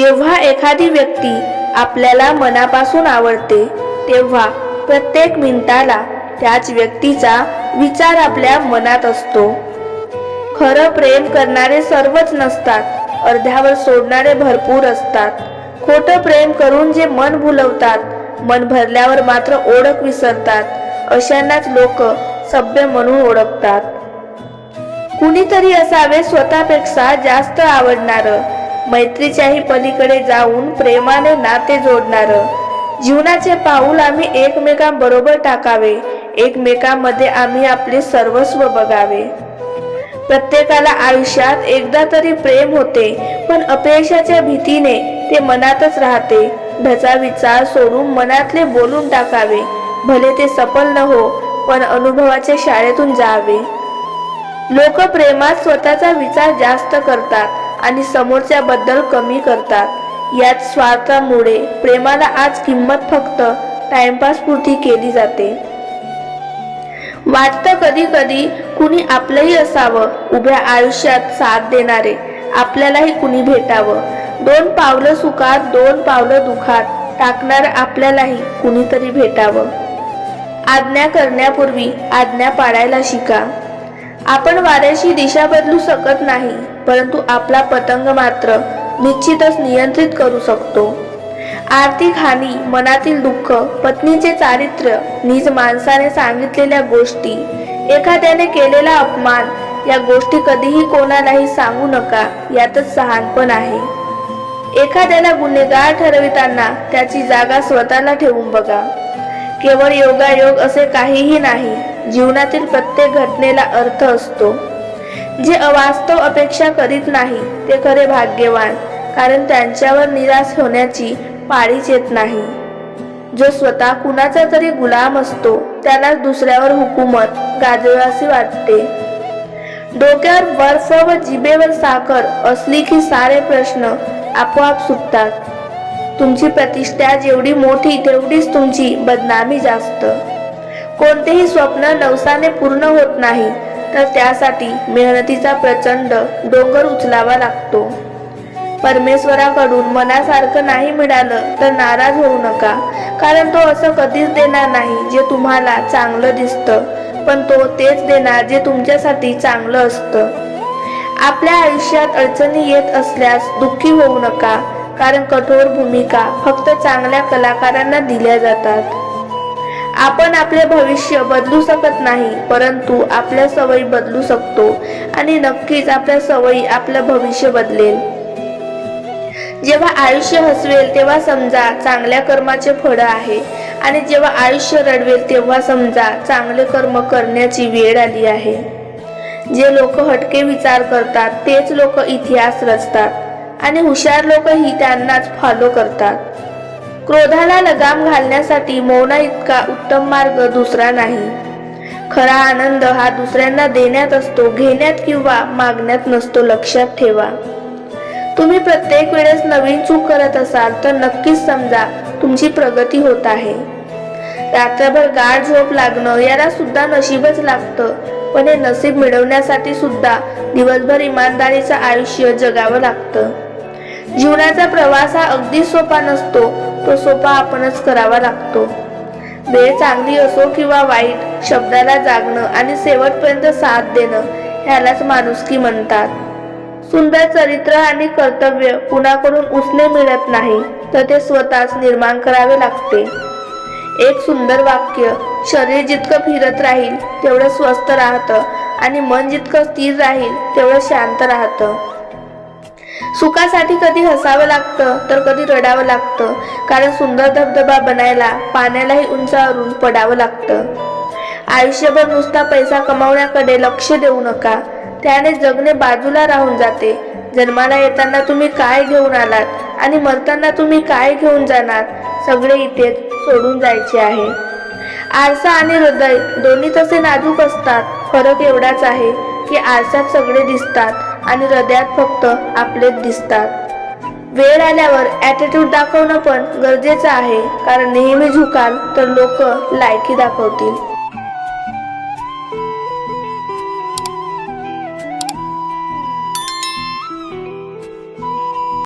जेव्हा एखादी व्यक्ती आपल्याला मनापासून आवडते तेव्हा प्रत्येक मिनिटाला त्याच व्यक्तीचा विचार आपल्या मनात असतो. खरं प्रेम करणारे सर्वच नसतात अर्ध्यावर सोडणारे भरपूर असतात. खोटं प्रेम करून जे मन भुलवतात मन भरल्यावर मात्र ओळख विसरतात. अशांनाच लोक सभ्य म्हणून ओळखतात. कुणीतरी असावे स्वतःपेक्षा जास्त आवडणारं मैत्रीच्याही पलीकडे जाऊन प्रेमाने नाते जोडणार. जीवनाचे पाऊल आम्ही एकमेकांबरोबर टाकावे. एकमेकांमध्ये आम्ही आपले सर्वस्व बघावे. प्रत्येकाला आयुष्यात एकदा तरी प्रेम होते पण अपयशाच्या भीतीने ते मनातच राहते. ढचा विचार सोडून मनातले बोलून टाकावे. भले ते सफल न हो पण अनुभवाच्या शाळेतून जावे. लोक प्रेमात स्वतःचा विचार जास्त करतात आणि समोरच्याबद्दल कमी करतात. याच स्वार्थामुळे प्रेमाला आज किंमत फक्त टाइमपास पुरती केली जाते. वाटतं कधी कधी कुणी आपलंही असावं उभ्या आयुष्यात साथ देणारे आपल्यालाही कुणी भेटावं. दोन पावलं सुखात दोन पावलं दुखात टाकणार आपल्यालाही कुणीतरी भेटावं. आज्ञा करण्यापूर्वी आज्ञा पाळायला शिका. आपण वाऱ्याची दिशा बदलू शकत नाही परंतु आपला पतंग मात्र निश्चितच नियंत्रित करू शकतो. आर्थिक हानी मनातील दुःख पत्नीचे चारित्र्य निज माणसाने सांगितलेल्या गोष्टी एखाद्याने केलेला अपमान या गोष्टी कधीही कोणालाही सांगू नका यातच सहानपण आहे. एखाद्याला गुन्हेगार ठरविताना त्याची जागा स्वतःला ठेवून बघा. केवळ योगायोग असे काहीही नाही जीवनातील प्रत्येक घटनेला अर्थ असतो. जे अवास्तव अपेक्षा करीत नाही ते खरे भाग्यवान कारण त्यांच्यावर निराश होण्याची पाळीच येत नाही. जो स्वतः कुणाचा तरी गुलाम असतो त्याला दुसऱ्यावर हुकूमत गाजवासी वाटते. डोक्यावर बर्फ व जिभेवर साखर असली की सारे प्रश्न आपोआप सुटतात. तुमची प्रतिष्ठा जेवढी मोठी तेवढीच तुमची बदनामी जास्त. कोणतेही स्वप्न नवसाने पूर्ण होत नाही तर त्यासाठी मेहनतीचा प्रचंड डोंगर उचलावा लागतो. परमेश्वराकडून मनासारखं नाही मिळालं तर नाराज होऊ नका कारण तो असं कधीच देणार नाही जे तुम्हाला चांगलं दिसतं पण तो तेच देणार जे तुमच्यासाठी चांगलं असतं. आपल्या आयुष्यात अडचणी येत असल्यास दुःखी होऊ नका कारण कठोर भूमिका फक्त चांगल्या कलाकारांना दिल्या जातात. आपण आपले भविष्य बदलू शकत नाही परंतु आपल्या सवयी बदलू शकतो आणि नक्कीच आपल्या सवयी आपलं भविष्य बदलेल. जेव्हा आयुष्य हसवेल तेव्हा समजा चांगल्या कर्माचे फळ आहे आणि जेव्हा आयुष्य रडवेल तेव्हा समजा चांगले कर्म करण्याची वेळ आली आहे. जे लोक हटके विचार करतात तेच लोक इतिहास रचतात आणि हुशार लोकही त्यांनाच फॉलो करतात. क्रोधाला लगाम घालण्यासाठी मौना इतका उत्तम मार्ग दुसरा नाही. खरा आनंद हा दुसऱ्यांना देण्यात असतो घेण्यात किंवा मागण्यात नसतो लक्षात ठेवा. तुम्ही प्रत्येक वेळेस नवीन चूक करत असाल तर नक्कीच समजा तुमची प्रगती होत आहे. रात्रभर गाढ झोप लागणं याला सुद्धा नशीबच लागतं पण हे नशीब मिळवण्यासाठी सुद्धा दिवसभर इमानदारीचं आयुष्य जगावं लागतं. जीवनाचा प्रवास हा अगदी सोपा नसतो तो सोपा आपणच करावा लागतो. वेळ चांगली असो किंवा वाईट शब्दाला जागणं आणि शेवटपर्यंत साथ देणं ह्यालाच माणुसकी म्हणतात. सुंदर चरित्र आणि कर्तव्य कुणाकडून उसने मिळत नाही तर ते स्वतःच निर्माण करावे लागते. एक सुंदर वाक्य शरीर जितकं फिरत राहील तेवढं स्वस्थ राहतं आणि मन जितकं स्थिर राहील तेवढं शांत राहतं. सुखासाठी कधी हसावं लागतं तर कधी रडावं लागतं. कारण सुंदर धबधबा बनायला पाण्यालाही उंचावरून पडावं लागतं. आयुष्यभर नुसता पैसा कमावण्याकडे लक्ष देऊ नका. त्याने जगणे बाजूला राहून जाते. जन्माला येताना तुम्ही काय घेऊन आलात? आणि मरताना तुम्ही काय घेऊन जाणार? सगळे इथेच सोडून जायचे आहे. आरसा आणि हृदय दोन्ही तसे नाजूक असतात. फरक एवढाच आहे की आरशात सगळे दिसतात. आणि हृदयात फक्त आपलेच दिसतात. वेळ आल्यावर ॲटिट्यूड दाखवणं पण गरजेचं आहे कारण नेहमी झुकाल तर लोक लायकी दाखवतील.